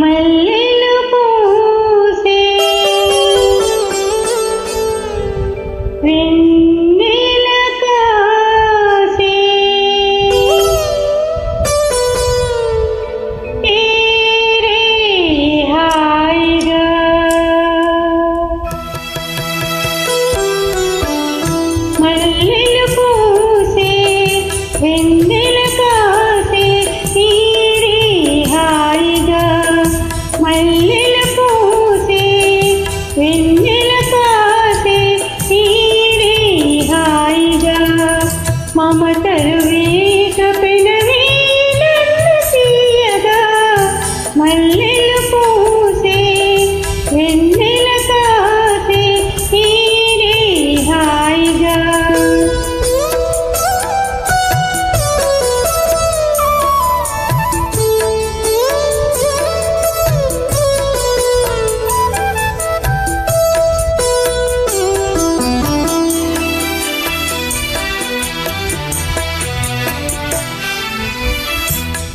మల్లెలు వెన్నెల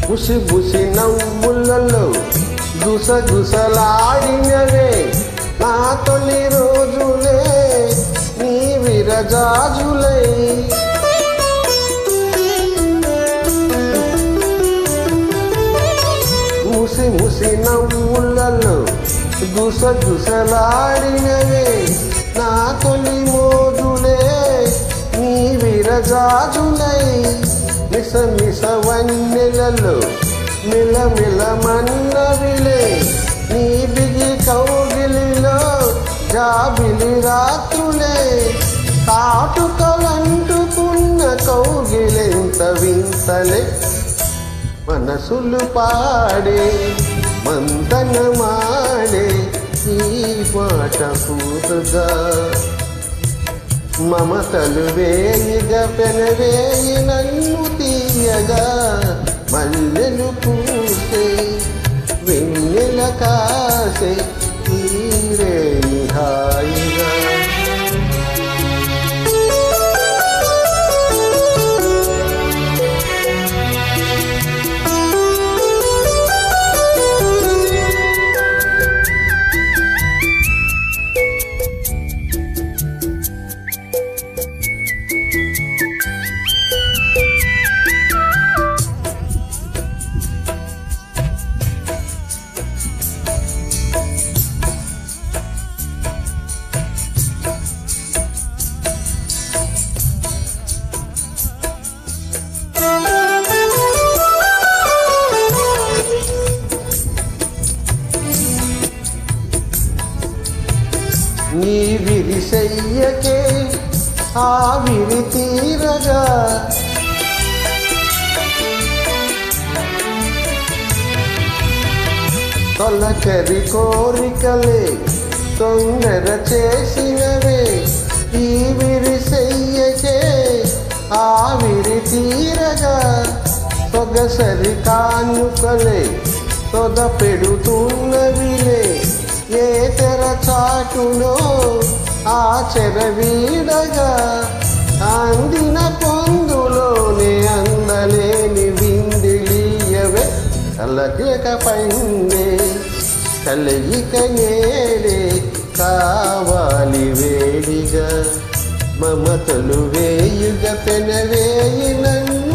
బుసి ముసి నవ్వులలో గుసగుసలాడినవే నా తొలి రోజులే నీ విరజాజులై. ముసి ముసి నవ్వులలో గుసగుసలాడినవే నా తొలి మోజులే నీ విరజాజులై. మిస మిస మన్నవిలే నీ బిగి కౌగిలిలో జాబిలి రాత్రులే. కాటుకలంటుకున్న కౌగిలెంత వింతలే. మనసులు పాడే మందనమాడే ఈ మాట పూతగా. మమతలు వేయిగా పెనవేయి నన్ను తీయగా మల్లెలు పూసే వెన్నెల కాసే నీ విరిసెయ్యకే ఆవిరి తీరగా. తొలకరి కోరికలే తొందర చేసినవే. ఈ విరిసెయ్యకే ఆవిరి తీరగా. సొగసరి కానుకలే తొద పెడుతున్నవిలే ఏ తెర చాటులో ఆ చెర వీడగా అందిన పొందులోనే అందలేని విందిలీయవే కలకిక పైందే కలయిక నేడే కావాలి వేడిగా మమతలు వేయుగ పెనవేయినన్ను